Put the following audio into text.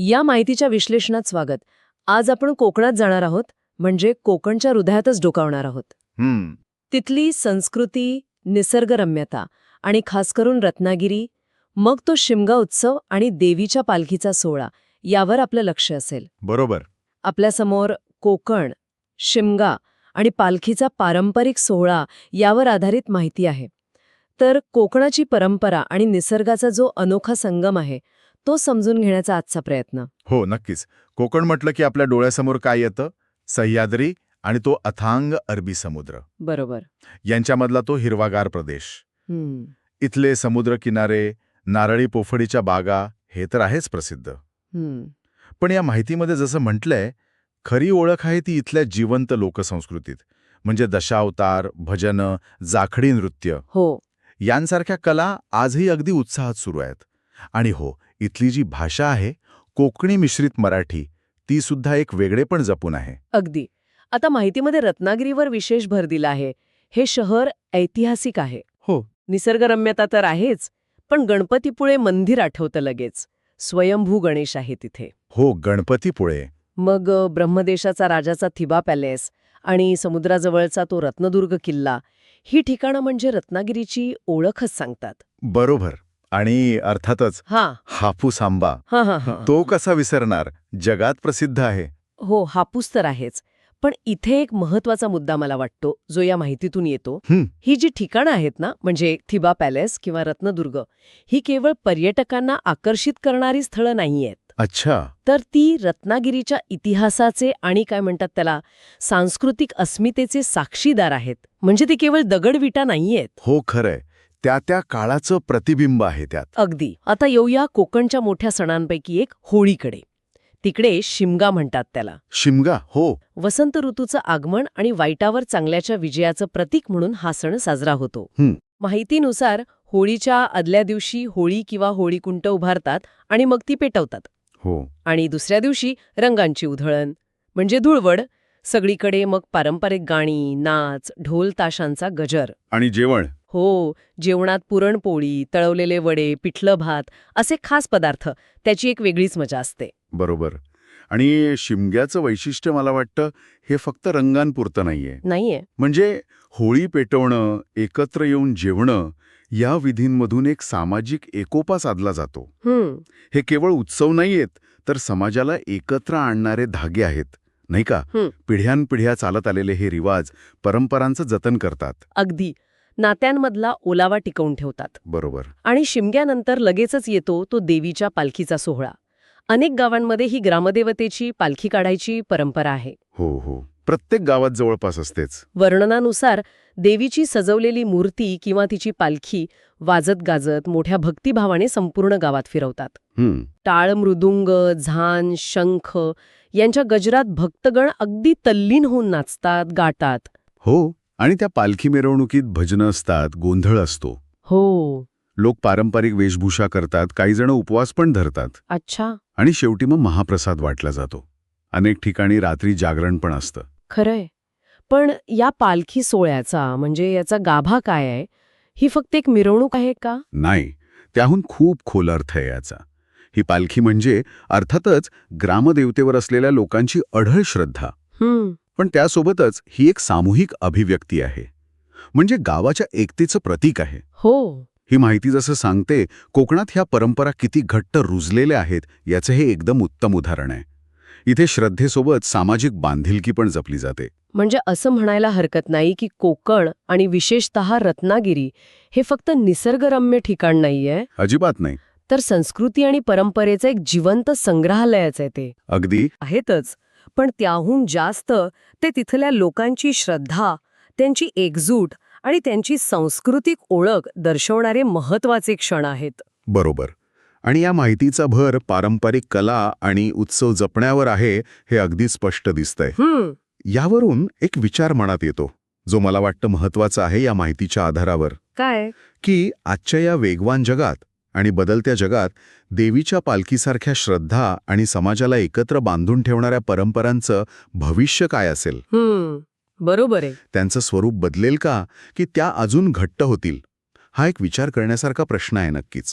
या माहितीच्या विश्लेषणात स्वागत. आज आपण कोकणात जाणार आहोत म्हणजे कोकणच्या हृदयातच डोकावणार आहोत. हम्म. तिथली संस्कृती निसर्गरम्यता आणि खास करून रत्नागिरी मग तो शिमगा उत्सव आणि देवीच्या पालखीचा सोहळा यावर आपलं लक्ष असेल. बरोबर. आपल्यासमोर कोकण शिमगा आणि पालखीचा पारंपरिक सोहळा यावर आधारित माहिती आहे. तर कोकणाची परंपरा आणि निसर्गाचा जो अनोखा संगम आहे तो समजून घेण्याचा आजचा प्रयत्न. हो नक्कीच. कोकण म्हटलं की आपल्या डोळ्यासमोर काय येतं? सह्याद्री आणि तो अथांग अरबी समुद्र. बरोबर. यांच्यामधला तो हिरवागार प्रदेश. इथले समुद्र किनारे नारळी पोफळीच्या बागा हे तर आहेच प्रसिद्ध. पण या माहितीमध्ये जसं म्हटलंय खरी ओळख आहे ती इथल्या जिवंत लोकसंस्कृतीत. म्हणजे दशावतार भजनं जाखडी नृत्य. हो. यांसारख्या कला आजही अगदी उत्साहात सुरू आहेत. आणि हो इथली जी भाषा आहे कोकणी मिश्रित मराठी ती सुद्धा एक वेगळेपण जपून आहे. अगदी. आता माहितीमध्ये रत्नागिरीवर विशेष भर दिला आहे. हे शहर ऐतिहासिक आहे. हो. निसर्गरम्यता तर आहेच पण गणपतीपुळे मंदिर आठवतं लगेच. स्वयंभू गणेश आहे तिथे. हो गणपतीपुळे. मग ब्रह्मदेशाचा राजाचा थिबा पॅलेस आणि समुद्राजवळचा तो रत्नदुर्ग किल्ला ही ठिकाणं म्हणजे रत्नागिरीची ओळखच सांगतात. बरोबर. आणि अर्थातच हा. हापूस आंबा हा हा हा. तो कसा विसरणार? जगात प्रसिद्ध आहे. हो हापूस तर आहेच. पण इथे एक महत्त्वाचा मुद्दा मला वाटतो जो या माहितीतून येतो. हं. ही जी ठिकाणं आहेत ना म्हणजे थिबा पॅलेस किंवा रत्नदुर्ग ही केवळ पर्यटकांना आकर्षित करणारी स्थळं नाहीयेत. अच्छा. तर ती रत्नागिरीच्या इतिहासाचे आणि काय म्हणतात त्याला सांस्कृतिक अस्मितेचे साक्षीदार आहेत. म्हणजे ते केवळ दगडविटा नाहीयेत. हो खरंय. त्या त्या काळाचं प्रतिबिंब आहे त्यात. अगदी. आता येऊया कोकणच्या मोठ्या सणांपैकी एक होळीकडे. तिकडे शिमगा म्हणतात त्याला. शिमगा हो. वसंत ऋतूचं आगमन आणि वाईटावर चांगल्याच्या विजयाचं प्रतीक म्हणून हा सण साजरा होतो. माहितीनुसार होळीच्या आदल्या दिवशी होळी किंवा होळीकुंट उभारतात आणि मग ती पेटवतात. हो. आणि दुसऱ्या दिवशी रंगांची उधळण म्हणजे धुळवड सगळीकडे मग पारंपरिक गाणी नाच ढोल ताशांचा गजर. आणि जेवण. हो जेवणात पुरणपोळी तळवलेले वडे पिठलं भात असे खास पदार्थ. त्याची एक वेगळीच मजा असते. बरोबर. आणि शिमग्याचं वैशिष्ट्य मला वाटतं हे फक्त रंगांपुरतं नाहीये. नाहीये. म्हणजे होळी पेटवणं एकत्र येऊन जेवणं या विधींमधून एक सामाजिक एकोपा साधला जातो. हे केवळ उत्सव नाहीयेत तर समाजाला एकत्र आणणारे धागे आहेत. नाही का. पिढ्यानपिढ्या चालत आलेले हे रिवाज परंपरांचं जतन करतात. अगदी. नात्यांमधला ओलावा टिकवून ठेवतात. बरोबर. आणि शिमग्यानंतर लगेचच येतो तो देवीच्या पालखीचा सोहळा. अनेक गावांमध्ये ही ग्रामदेवतेची पालखी काढायची परंपरा आहे. हो हो. प्रत्येक गावात जवळपास असतेच. वर्णनानुसार देवीची सजवलेली मूर्ती किंवा तिची पालखी वाजत गाजत मोठ्या भक्तिभावाने संपूर्ण गावात फिरवतात. टाळ मृदुंग झान शंख यांच्या गजरात भक्तगण अगदी तल्लीन होऊन नाचतात गातात. हो. आणि त्या पालखी मिरवणुकीत भजनं असतात गोंधळ असतो. हो. लोक पारंपरिक वेशभूषा करतात काही जण उपवास पण धरतात. अच्छा. आणि शेवटी मग महाप्रसाद वाटला जातो. अनेक ठिकाणी रात्री जागरण पण असतं. खरंय. पण या पालखी सोहळ्याचा म्हणजे याचा गाभा काय आहे? ही फक्त एक मिरवणूक आहे का? नाही. त्याहून खूप खोल अर्थ आहे याचा. ही पालखी म्हणजे अर्थातच ग्रामदेवतेवर असलेल्या लोकांची अढळ श्रद्धा. हम्म. पण त्यासोबतच ही एक सामूहिक अभिव्यक्ती आहे. म्हणजे गावाच्या एकतेचं प्रतीक आहे. हो. ही माहिती जसं सांगते कोकणात ह्या परंपरा किती घट्ट रुजलेल्या आहेत याचे हे एकदम उत्तम उदाहरण आहे. इथे श्रद्धेसोबत सामाजिक बांधिलकी पण जपली जाते. म्हणजे असं म्हणायला हरकत नाही की कोकण आणि विशेषतः रत्नागिरी हे फक्त निसर्गरम्य ठिकाण नाहीये. अजिबात नाही. तर संस्कृती आणि परंपरेचं एक जिवंत संग्रहालयच आहे ते. अगदी. आहेतच. पण त्याहून जास्त ते तिथल्या लोकांची श्रद्धा त्यांची एकजूट आणि त्यांची सांस्कृतिक ओळख दर्शवणारे महत्त्वाचे क्षण आहेत. बरोबर. आणि या माहितीचा भर पारंपरिक कला आणि उत्सव जपण्यावर आहे हे अगदी स्पष्ट दिसतंय. यावरून एक विचार मनात येतो जो मला वाटतं महत्त्वाचा आहे या माहितीच्या आधारावर. काय? की आजच्या या वेगवान जगात आणि बदलत्या जगात देवीच्या पालखीसारख्या श्रद्धा आणि समाजाला एकत्र बांधून ठेवणाऱ्या परंपरांचं भविष्य काय असेल? बरोबर आहे. त्यांचं स्वरूप बदलेल का? की त्या अजून घट्ट होतील? हा एक विचार करण्यासारखा प्रश्न आहे नक्कीच.